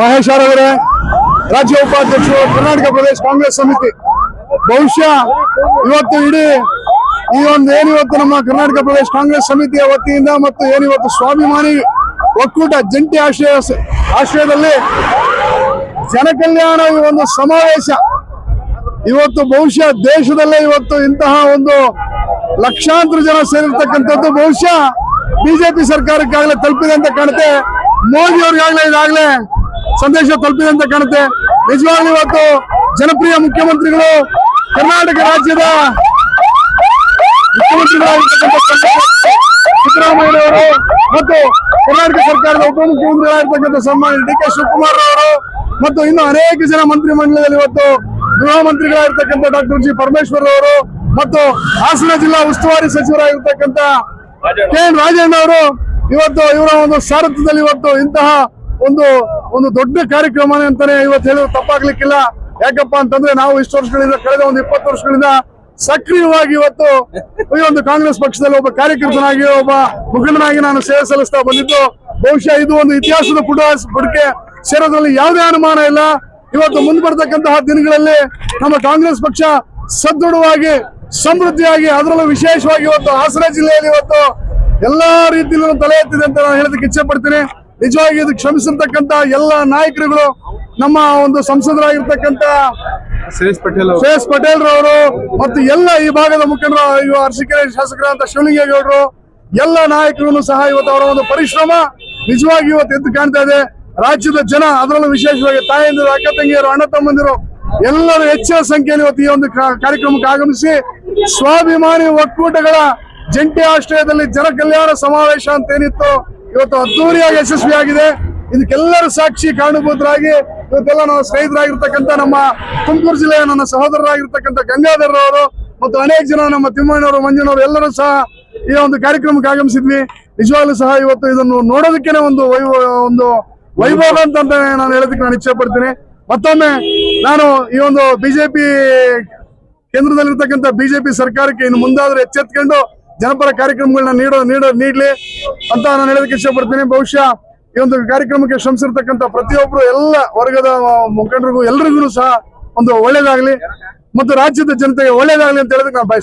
ಮಹೇಶ್ ಅವರೇ, ರಾಜ್ಯ ಉಪಾಧ್ಯಕ್ಷರು, ಕರ್ನಾಟಕ ಪ್ರದೇಶ ಕಾಂಗ್ರೆಸ್ ಸಮಿತಿ. ಬಹುಶಃ ಇವತ್ತು ಇಡೀ ಈ ಒಂದು ಏನಿವತ್ತು ನಮ್ಮ ಕರ್ನಾಟಕ ಪ್ರದೇಶ ಕಾಂಗ್ರೆಸ್ ಸಮಿತಿಯ ವತಿಯಿಂದ ಮತ್ತು ಏನಿವತ್ತು ಸ್ವಾಭಿಮಾನಿ ಒಕ್ಕೂಟ ಜಂಟಿ ಆಶ್ರಯ ಆಶ್ರಯದಲ್ಲಿ ಜನಕಲ್ಯಾಣ ಒಂದು ಸಮಾವೇಶ. ಇವತ್ತು ಬಹುಶಃ ದೇಶದಲ್ಲೇ ಇವತ್ತು ಇಂತಹ ಒಂದು ಲಕ್ಷಾಂತರ ಜನ ಸೇರಿರ್ತಕ್ಕಂಥದ್ದು ಬಹುಶಃ ಬಿಜೆಪಿ ಸರ್ಕಾರಕ್ಕಾಗಲೇ ತಲುಪಿದೆ ಅಂತ ಕಾಣುತ್ತೆ. ಮೋದಿ ಅವ್ರಿಗಾಗಲೇ ಇದಾಗಲೇ ಸಂದೇಶ ತಲುಪಿದೆ ಅಂತ ಕಾಣುತ್ತೆ. ನಿಜವಾಗ್ಲೂ ಇವತ್ತು ಜನಪ್ರಿಯ ಮುಖ್ಯಮಂತ್ರಿಗಳು ಕರ್ನಾಟಕ ರಾಜ್ಯದ ಸಿದ್ದರಾಮಯ್ಯನವರು ಮತ್ತು ಕರ್ನಾಟಕ ಸರ್ಕಾರದ ಉಪಮುಖ್ಯಮಂತ್ರಿಗಳಾಗಿರ್ತಕ್ಕಂಥ ಸನ್ಮಾನ್ಯ ಡಿ ಕೆ ಶಿವಕುಮಾರ್ ಅವರು ಮತ್ತು ಇನ್ನು ಅನೇಕ ಜನ ಮಂತ್ರಿ ಮಂಡಲದಲ್ಲಿ ಇವತ್ತು ಗೃಹ ಮಂತ್ರಿಗಳಾಗಿರ್ತಕ್ಕಂಥ ಡಾಕ್ಟರ್ ಜಿ ಪರಮೇಶ್ವರ್ ಅವರು ಮತ್ತು ಹಾಸನ ಜಿಲ್ಲಾ ಉಸ್ತುವಾರಿ ಸಚಿವರಾಗಿರ್ತಕ್ಕಂಥ ಕೆ ಎನ್ ರಾಜೇಂದ್ರ ಅವರು ಇವತ್ತು ಇವರ ಒಂದು ಸಾರಥ್ಯದಲ್ಲಿ ಇವತ್ತು ಇಂತಹ ಒಂದು ಒಂದು ದೊಡ್ಡ ಕಾರ್ಯಕ್ರಮ ಅಂತಾನೆ ಇವತ್ತು ಹೇಳೋದು ತಪ್ಪಾಗ್ಲಿಕ್ಕಿಲ್ಲ. ಯಾಕಪ್ಪ ಅಂತಂದ್ರೆ ನಾವು ಇಷ್ಟು ವರ್ಷಗಳಿಂದ, ಕಳೆದ ಒಂದು ಇಪ್ಪತ್ತು ವರ್ಷಗಳಿಂದ ಸಕ್ರಿಯವಾಗಿ ಇವತ್ತು ಈ ಒಂದು ಕಾಂಗ್ರೆಸ್ ಪಕ್ಷದಲ್ಲಿ ಒಬ್ಬ ಕಾರ್ಯಕರ್ತನಾಗಿ, ಒಬ್ಬ ಮುಖಂಡನಾಗಿ ನಾನು ಸೇವೆ ಸಲ್ಲಿಸ್ತಾ ಬಂದಿದ್ದು. ಬಹುಶಃ ಇದು ಒಂದು ಇತಿಹಾಸದ ಪುಟ ಪುಟಕ್ಕೆ ಸೇರೋದ್ರಲ್ಲಿ ಯಾವುದೇ ಅನುಮಾನ ಇಲ್ಲ. ಇವತ್ತು ಮುಂದೆ ಬರ್ತಕ್ಕಂತಹ ದಿನಗಳಲ್ಲಿ ನಮ್ಮ ಕಾಂಗ್ರೆಸ್ ಪಕ್ಷ ಸದೃಢವಾಗಿ, ಸಮೃದ್ಧಿಯಾಗಿ, ಅದರಲ್ಲೂ ವಿಶೇಷವಾಗಿ ಇವತ್ತು ಹಾಸನ ಜಿಲ್ಲೆಯಲ್ಲಿ ಇವತ್ತು ಎಲ್ಲಾ ರೀತಿಯಲ್ಲೂ ತಲೆ ಎತ್ತಿದೆ ಅಂತ ನಾನು ಹೇಳೋದಕ್ಕೆ ಇಚ್ಛೆ ಪಡ್ತೀನಿ. ನಿಜವಾಗಿ ಇದು ಕ್ಷಮಿಸಿರ್ತಕ್ಕಂತ ಎಲ್ಲ ನಾಯಕರುಗಳು ನಮ್ಮ ಒಂದು ಸಂಸದರಾಗಿರ್ತಕ್ಕಂತ ಸುರೇಶ್ ಪಟೇಲ್ ಅವರು. ಶ್ರೇಯಸ್ ಪಟೇಲ್ ರವರು ಮತ್ತು ಎಲ್ಲ ಈ ಭಾಗದ ಮುಖಂಡರು ಇವ ಅರಸೀಕೆರೆ ಶಾಸಕರಾದಂತ ಶಿವಲಿಂಗೇಗೌಡರು ಎಲ್ಲ ನಾಯಕರು ಸಹ ಇವತ್ತು ಅವರ ಒಂದು ಪರಿಶ್ರಮ ನಿಜವಾಗಿ ಇವತ್ತು ಎದ್ದು ಕಾಣ್ತಾ ಇದೆ. ರಾಜ್ಯದ ಜನ ಅದರಲ್ಲೂ ವಿಶೇಷವಾಗಿ ತಾಯಂದಿರು ಅಕ್ಕ ತಂಗಿಯರು ಅಣ್ಣ ತಮ್ಮಂದಿರು ಎಲ್ಲರೂ ಹೆಚ್ಚಿನ ಸಂಖ್ಯೆಯಲ್ಲಿ ಇವತ್ತು ಈ ಒಂದು ಕಾರ್ಯಕ್ರಮಕ್ಕೆ ಆಗಮಿಸಿ ಸ್ವಾಭಿಮಾನಿ ಒಕ್ಕೂಟಗಳ ಜಂಟಿ ಆಶ್ರಯದಲ್ಲಿ ಜನ ಕಲ್ಯಾಣ ಸಮಾವೇಶ ಅಂತ ಏನಿತ್ತು ಇವತ್ತು ಅದ್ದೂರಿಯಾಗಿ ಯಶಸ್ವಿಯಾಗಿದೆ. ಇದಕ್ಕೆಲ್ಲರೂ ಸಾಕ್ಷಿ ಕಾರಣಭೂತರಾಗಿ ಇವತ್ತೆಲ್ಲ ನಾವು ಸ್ನೇಹಿತರಾಗಿರ್ತಕ್ಕಂಥ ನಮ್ಮ ತುಮಕೂರು ಜಿಲ್ಲೆಯ ನನ್ನ ಸಹೋದರರಾಗಿರ್ತಕ್ಕಂಥ ಗಂಗಾಧರ್ ಅವರು ಮತ್ತು ಅನೇಕ ಜನ ನಮ್ಮ ತಿಮ್ಮಣ್ಣವರು ಮಂಜುನವರು ಎಲ್ಲರೂ ಸಹ ಈ ಒಂದು ಕಾರ್ಯಕ್ರಮಕ್ಕೆ ಆಗಮಿಸಿದ್ವಿ. ನಿಜವಾಗ್ಲೂ ಸಹ ಇವತ್ತು ಇದನ್ನು ನೋಡೋದಕ್ಕೇನೆ ಒಂದು ವೈಭವ ಒಂದು ವೈಭವ ಅಂತ ನಾನು ಹೇಳೋದಕ್ಕೆ ನಾನು ಇಚ್ಛೆ ಪಡ್ತೀನಿ. ಮತ್ತೊಮ್ಮೆ ನಾನು ಈ ಒಂದು ಬಿಜೆಪಿ ಕೇಂದ್ರದಲ್ಲಿರ್ತಕ್ಕಂಥ ಬಿಜೆಪಿ ಸರ್ಕಾರಕ್ಕೆ ಇನ್ನು ಮುಂದಾದ್ರೂ ಎಚ್ಚೆತ್ಕೊಂಡು ಜನಪರ ಕಾರ್ಯಕ್ರಮಗಳನ್ನ ನೀಡೋ ನೀಡೋ, ನೀಡ್ಲಿ ಅಂತ ನಾನು ಹೇಳೋದಕ್ಕೆ ಇಷ್ಟಪಡ್ತೀನಿ. ಬಹುಶಃ ಈ ಒಂದು ಕಾರ್ಯಕ್ರಮಕ್ಕೆ ಶ್ರಮಿಸಿರ್ತಕ್ಕಂಥ ಪ್ರತಿಯೊಬ್ಬರು ಎಲ್ಲ ವರ್ಗದ ಮುಖಂಡರಿಗೂ ಎಲ್ರಿಗೂ ಸಹ ಒಂದು ಒಳ್ಳೇದಾಗ್ಲಿ ಮತ್ತು ರಾಜ್ಯದ ಜನತೆಗೆ ಒಳ್ಳೇದಾಗ್ಲಿ ಅಂತ ಹೇಳೋದಕ್ಕೆ ನಾನು ಬಯಸ್ತೇನೆ.